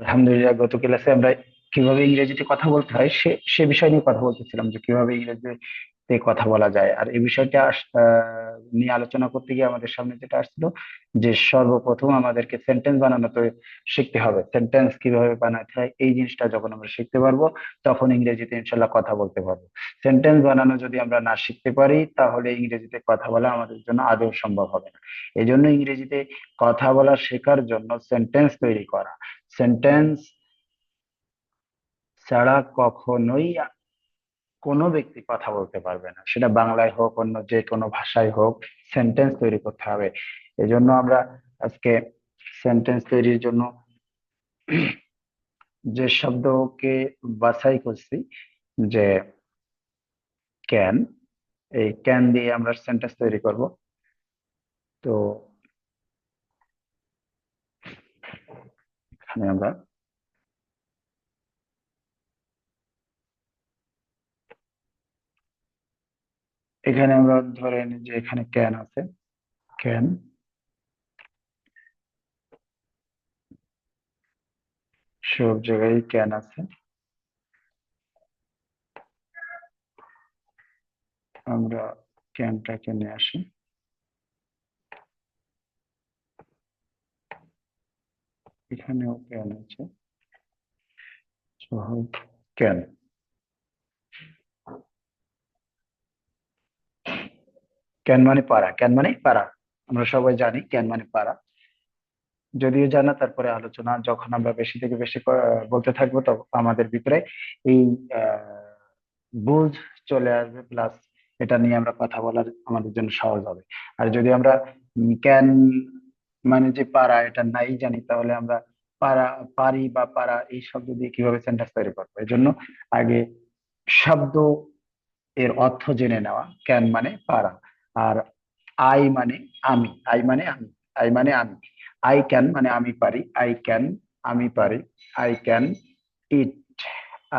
আলহামদুলিল্লাহ, গত ক্লাসে আমরা কীভাবে ইংরেজিতে কথা বলতে হয় সে সে বিষয় নিয়ে কথা বলতেছিলাম যে কীভাবে ইংরেজিতে কথা বলা যায়। আর এই বিষয়টা নিয়ে আলোচনা করতে গিয়ে আমাদের সামনে যেটা আসছিল যে সর্বপ্রথম আমাদেরকে সেন্টেন্স বানানো তো শিখতে হবে। সেন্টেন্স কীভাবে বানাতে হয়, এই জিনিসটা যখন আমরা শিখতে পারব, তখন ইংরেজিতে ইনশাল্লাহ কথা বলতে পারব। সেন্টেন্স বানানো যদি আমরা না শিখতে পারি, তাহলে ইংরেজিতে কথা বলা আমাদের জন্য আদৌ সম্ভব হবে না। এই জন্য ইংরেজিতে কথা বলা শেখার জন্য সেন্টেন্স তৈরি করা। সেন্টেন্স ছাড়া কখনোই কোনো ব্যক্তি কথা বলতে পারবে না। সেটা বাংলায় হোক, অন্য যে কোনো ভাষায় হোক সেন্টেন্স তৈরি করতে হবে। এই জন্য আমরা আজকে সেন্টেন্স তৈরির জন্য যে শব্দকে বাছাই করছি, যে ক্যান এই ক্যান দিয়ে আমরা সেন্টেন্স তৈরি করব। তো এখানে আমরা এখানে আমরা ধরে নিই যে এখানে ক্যান আছে। ক্যান সব জায়গায় ক্যান আছে। আমরা ক্যানটাকে নিয়ে আসি। এখানেও ক্যান আছে। ক্যান ক্যান মানে পারা। ক্যান মানে পারা। আমরা সবাই জানি ক্যান মানে পারা। যদিও জানা, তারপরে আলোচনা, যখন আমরা বেশি থেকে বেশি বলতে থাকব তখন আমাদের ভিতরে এই বুঝ চলে আসবে প্লাস এটা নিয়ে আমরা কথা বলার আমাদের জন্য সহজ হবে। আর যদি আমরা ক্যান মানে যে পারা এটা নাই জানি, তাহলে আমরা পারা পারি বা পারা এই শব্দ দিয়ে কীভাবে সেন্টেন্স তৈরি করব? এই জন্য আগে শব্দ এর অর্থ জেনে নেওয়া ক্যান মানে পারা আর আই মানে আমি আই মানে আমি আই মানে আমি আই ক্যান মানে আমি পারি আই ক্যান আমি পারি আই ক্যান ইট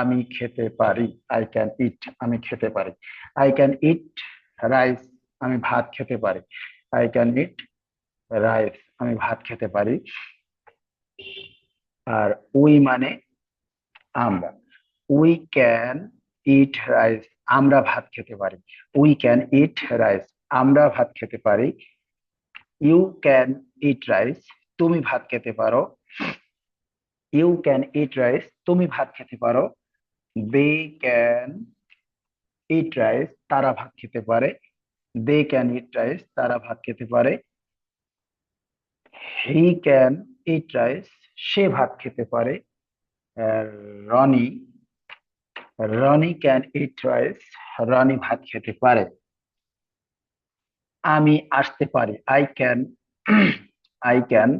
আমি খেতে পারি আই ক্যান ইট আমি খেতে পারি আই ক্যান ইট রাইস আমি ভাত খেতে পারি আই ক্যান ইট রাইস আমি ভাত খেতে পারি। আর উই মানে আমরা। উই ক্যান ইট রাইস, আমরা ভাত খেতে পারি। উই ক্যান ইট রাইস, আমরা ভাত খেতে পারি। ইউ ক্যান ইট রাইস, তুমি ভাত খেতে পারো। ইউ ক্যান ইট রাইস, তুমি ভাত খেতে পারো। দে ক্যান ইট রাইস, তারা ভাত খেতে পারে। দে ক্যান ইট রাইস, তারা ভাত খেতে পারে। হি ক্যান ইট রাইস সে ভাত খেতে পারে। Roni Roni can eat rice Roni ভাত খেতে পারে। আমি আসতে পারি। I can I can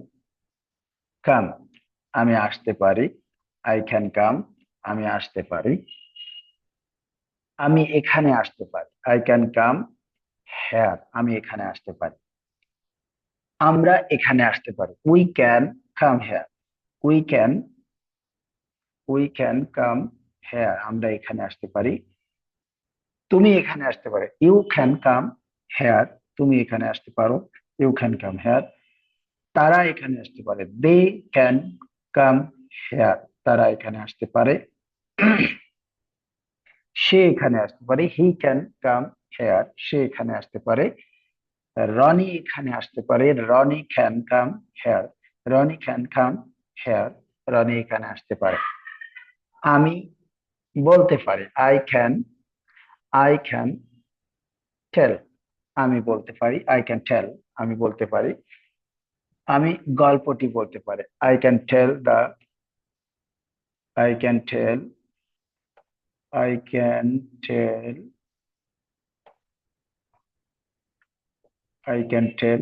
come আমি আসতে পারি। আই ক্যান কাম আমি আসতে পারি। আমি এখানে আসতে পারি। আই ক্যান কাম হ্যার আমি এখানে আসতে পারি। আমরা এখানে আসতে পারি। We can come here we can we can come here আমরা এখানে আসতে পারি। তুমি এখানে আসতে পারো। ইউ ক্যান কাম হেয়ার তুমি এখানে আসতে পারো। ইউ ক্যান কাম হেয়ার তারা এখানে আসতে পারে। দে ক্যান কাম হেয়ার তারা এখানে আসতে পারে। সে এখানে আসতে পারে। হি ক্যান কাম হেয়ার সে এখানে আসতে পারে। রনি এখানে আসতে পারে, Roni can come here Roni can come here Roni এখানে আসতে পারে। আমি বলতে পারি I can I can tell আমি বলতে পারি আই ক্যান টেল আমি বলতে পারি। আমি গল্পটি বলতে পারি I can tell the I can tell I can tell I can tell.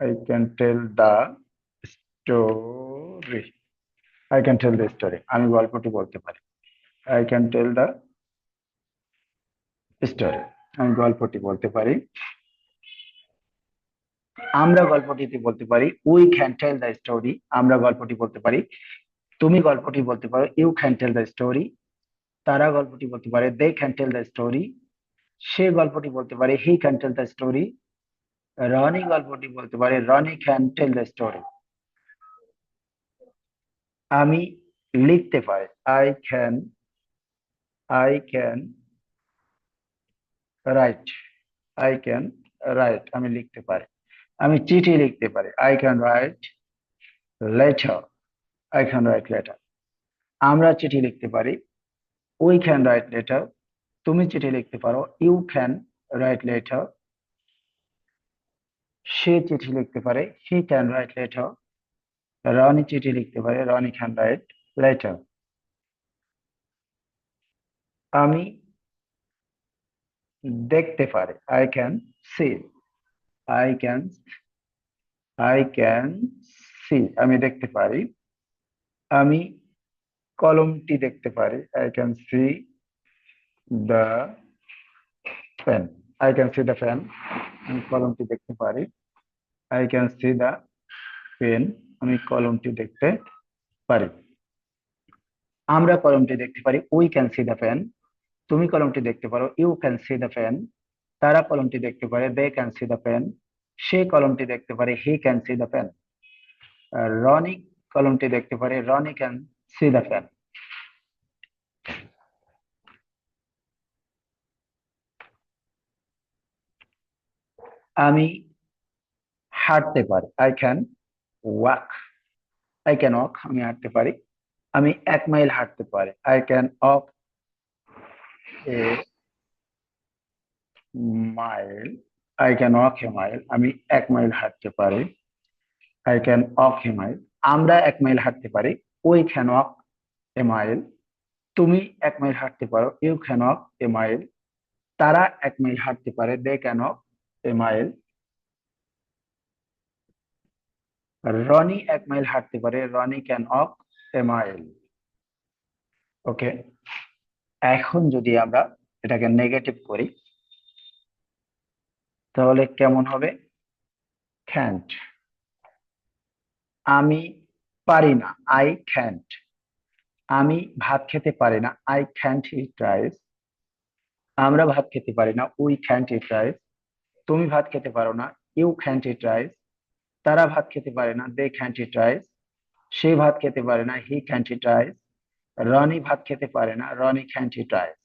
I can tell the story. I can tell the story. আমি গল্পটি বলতে পারি। I can tell the story. আমি গল্পটি বলতে পারি। আমরা গল্পটিতে বলতে পারি। We can tell the story আমরা গল্পটি বলতে পারি। তুমি গল্পটি বলতে পারো। You can tell the story তারা গল্পটি বলতে পারে। They can tell the story সে গল্পটি বলতে পারে he can tell the story Roni গল্পটি বলতে পারে, Roni can tell the story আমি লিখতে পারি I can I can write I can write আমি লিখতে পারি। আমি চিঠি লিখতে পারি I can write letter I can write letter আমরা চিঠি লিখতে পারি উই ক্যান রাইট লেটার তুমি চিঠি লিখতে পারো ইউ ক্যান রাইট লেটার সে চিঠি লিখতে পারে he can write letter Roni চিঠি লিখতে পারে, রানি ক্যান রাইট লেটার আমি দেখতে পারি I can see I can I can see আমি দেখতে পারি, আমি কলমটি দেখতে পারি I can see the pen I can see the pen আমি কলমটি দেখতে পারি। I can see the pen আমি কলমটি দেখতে পারি। আমরা কলমটি দেখতে পারি we can see the pen তুমি কলমটি দেখতে পারো you can see the pen তারা কলমটি দেখতে পারে they can see the pen সে কলমটি দেখতে পারে he can see the pen Roni কলমটি দেখতে পারে, Roni can see the pen আমি হাঁটতে পারি। I can walk I can walk আমি হাঁটতে পারি। আমি এক মাইল হাঁটতে পারি। I can walk a mile I can walk a mile আমি এক মাইল হাঁটতে পারি। I can walk a mile আমরা এক মাইল হাঁটতে পারি। We can walk a mile তুমি এক মাইল হাঁটতে পারো। You can walk a mile তারা এক মাইল হাঁটতে পারে। They can walk mile Roni এক মাইল হাঁটতে পারে, Roni can walk a mile okay এখন যদি আমরা এটাকে নেগেটিভ করি, তাহলে কেমন হবে? ক্যান্ট আমি পারি না আই ক্যান্ট আমি ভাত খেতে পারি না আই ক্যান্ট ইট রাইস আমরা ভাত খেতে পারি না উই ক্যান্ট ইট রাইস তুমি ভাত খেতে পারো না ইউ ক্যান্ট ইট রাইস তারা ভাত খেতে পারে না দে ক্যান্ট ইট রাইস সে ভাত খেতে পারে না he can't eat rice Rony ভাত খেতে পারে না, রনি ক্যান্ট ইট রাইস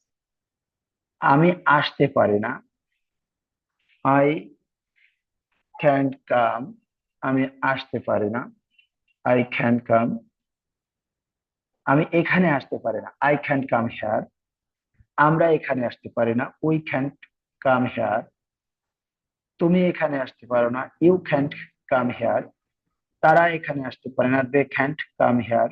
আমি আসতে পারি না আই ক্যান্ট কাম আমি আসতে পারি না আই ক্যান কাম আমি এখানে আসতে পারি না আই ক্যান্ট কাম হেয়ার আমরা এখানে আসতে পারি না উই ক্যান্ট কাম হেয়ার তুমি এখানে আসতে পারো না। ইউ ক্যান্ট কাম হেয়ার তারা এখানে আসতে পারে না। দে ক্যান্ট কাম হেয়ার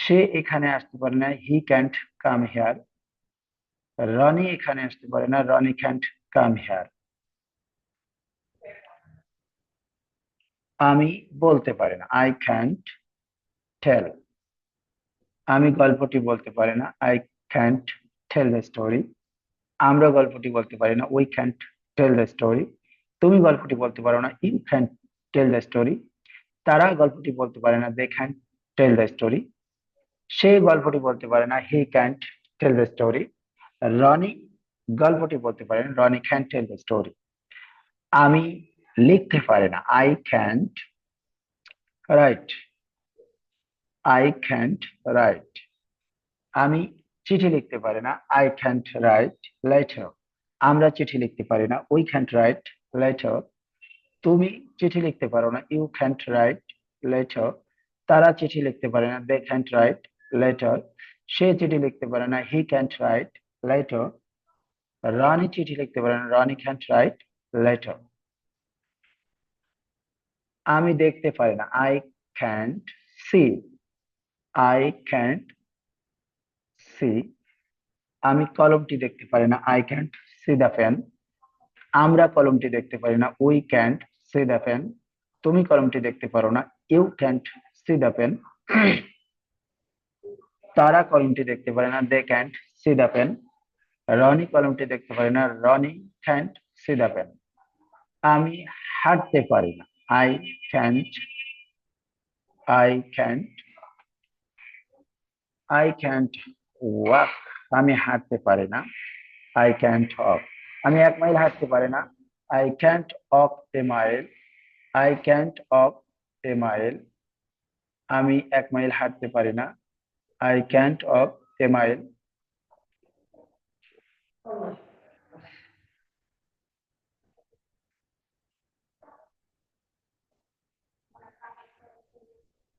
সে এখানে আসতে পারে না। He can't come here Rony এখানে আসতে পারে না। রনি ক্যান্ট কাম হেয়ার আমি বলতে পারি না। আই ক্যান্ট টেল আমি গল্পটি বলতে পারি না। I can't tell the story আমরা গল্পটি বলতে পারি না। We can't tell the story তুমি গল্পটি বলতে পারো না you can tell the story তারা গল্পটি বলতে পারে না they can tell the story সে গল্পটি বলতে পারে না he can't tell the story Roni গল্পটি বলতে পারে না, Roni can tell the story আমি লিখতে পারি না I can't write I can't write আমি চিঠি লিখতে পারি না আই ক্যান্ট রাইট লেটার আমরা চিঠি লিখতে পারি না। উই ক্যান্ট রাইট লেটার তুমি চিঠি লিখতে পারো না। ইউ ক্যান্ট রাইট লেটার তারা চিঠি লিখতে পারে না। দে ক্যান্ট রাইট লেটার সে চিঠি লিখতে পারে না। He can't write letter Rani চিঠি লিখতে পারে না। রানী ক্যান্ট রাইট লেটার আমি দেখতে পারি না। I can't see I can't see আমি কলমটি দেখতে পারি না। I can't see the pen আমরা কলমটি দেখতে পারি না, we can't see the pen তুমি কলমটি দেখতে পারো না, you can't see the pen তারা কলমটি দেখতে পারে না, they can't see the pen Roni কলমটি দেখতে পারে না, Roni can't see the pen আমি হাঁটতে পারি না, I can't I can't I can't walk. আমি হাঁটতে পারি না। আই ক্যান্ট অফ আমি এক মাইল হাঁটতে পারি না। I can't of a mile I can't of a mile আমি এক মাইল হাঁটতে পারি না। I can't of a mile